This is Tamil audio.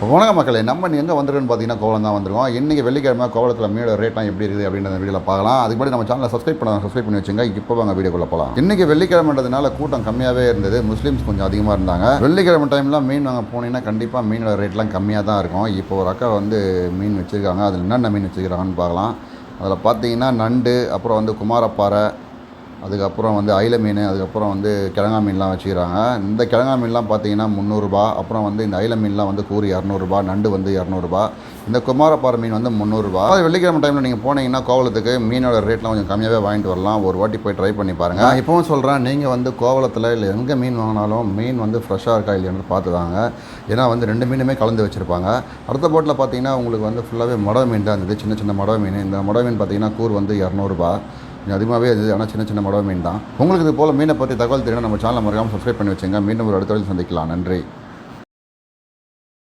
வணக்க மக்களே நம்ம எங்கே வந்திருக்குன்னு பார்த்தீங்கன்னா கோவலம் தான் வந்திருக்கோம். இன்றைக்கி வெள்ளிக்கிழமை கோவலத்தில் மீனோட ரேட்லாம் எப்படி இருக்குது அப்படின்ற வீடியோவில் பார்க்கலாம். அதுக்கு முன்னாடி நம்ம சேனலை சப்ஸ்கிரைப் பண்ண சப்ஸ்கிரைப் பண்ணி வச்சுங்க. இப்போ வாங்க வீடியோக்குள்ள போகலாம் இன்றைக்கி வெள்ளிக்கிழமைன்றதுனால கூட்டம் கம்மியாகவே இருந்தது. முஸ்லீம்ஸ் கொஞ்சம் அதிகமாக இருந்தாங்க. வெள்ளிக்கிழமை டைமில் மீன் வாங்க போனீங்கன்னா கண்டிப்பாக மீனோட ரேட்லாம் கம்மியாக தான் இருக்கும். இப்போ ஒரு அக்கா வந்து மீன் வச்சுருக்காங்க. அதில் என்னென்ன மீன் வச்சுருக்காங்கன்னு பார்க்கலாம். அதில் பார்த்தீங்கன்னா நண்டு அப்புறம் வந்து குமாரப்பாறை அதுக்கப்புறம் வந்து அயில மீன் அதுக்கப்புறம் வந்து கிழங்கா மீன்லாம் வச்சுக்கிறாங்க. இந்த கிழங்கா மீன்லாம் பார்த்தீங்கன்னா முந்நூறுரூபா அப்புறம் வந்து இந்த அயில மீன்லாம் வந்து கூறு இரநூறுபா நண்டு வந்து இரநூறுபா. இந்த குமாரப்பாறை மீன் வந்து முந்நூறுரூபா அது வெள்ளிக்கிழமை டைமில் நீங்கள் போனீங்கன்னா கோவலத்துக்கு மீனோட ரேட்லாம் கொஞ்சம் கம்மியாகவே வாங்கிட்டு வரலாம். ஒரு வாட்டி போய் ட்ரை பண்ணி பாருங்கள் இப்போவும் சொல்கிறேன் நீங்கள் வந்து கோவலத்தில் இல்லை எங்கே மீன் வாங்கினாலும் மீன் வந்து ஃப்ரெஷ்ஷாக இருக்கா இல்லையான்னு பார்த்து ஏன்னா வந்து ரெண்டு மீனுமே கலந்து வச்சுருப்பாங்க. அடுத்த போட்டில் பார்த்தீங்கன்னா உங்களுக்கு வந்து ஃபுல்லாகவே மொடவை மீன் தான் இருந்தது. சின்ன சின்ன மொடவை மீன். இந்த மொடவை மீன் பார்த்தீங்கன்னா கூர் வந்து இரநூறுபா. கொஞ்சம் அதிகமாகவே இருந்தது ஆனால் சின்ன சின்ன மடவை மீன் தான். உங்களுக்கு இது போல் மீனை பற்றி தகவல் தெரியும் நம்ம சேனலை மறக்காமல் சப்ஸ்கிரைப் பண்ணி வச்சுங்க. மீண்டும் ஒரு அடுத்த சந்திக்கலாம். நன்றி.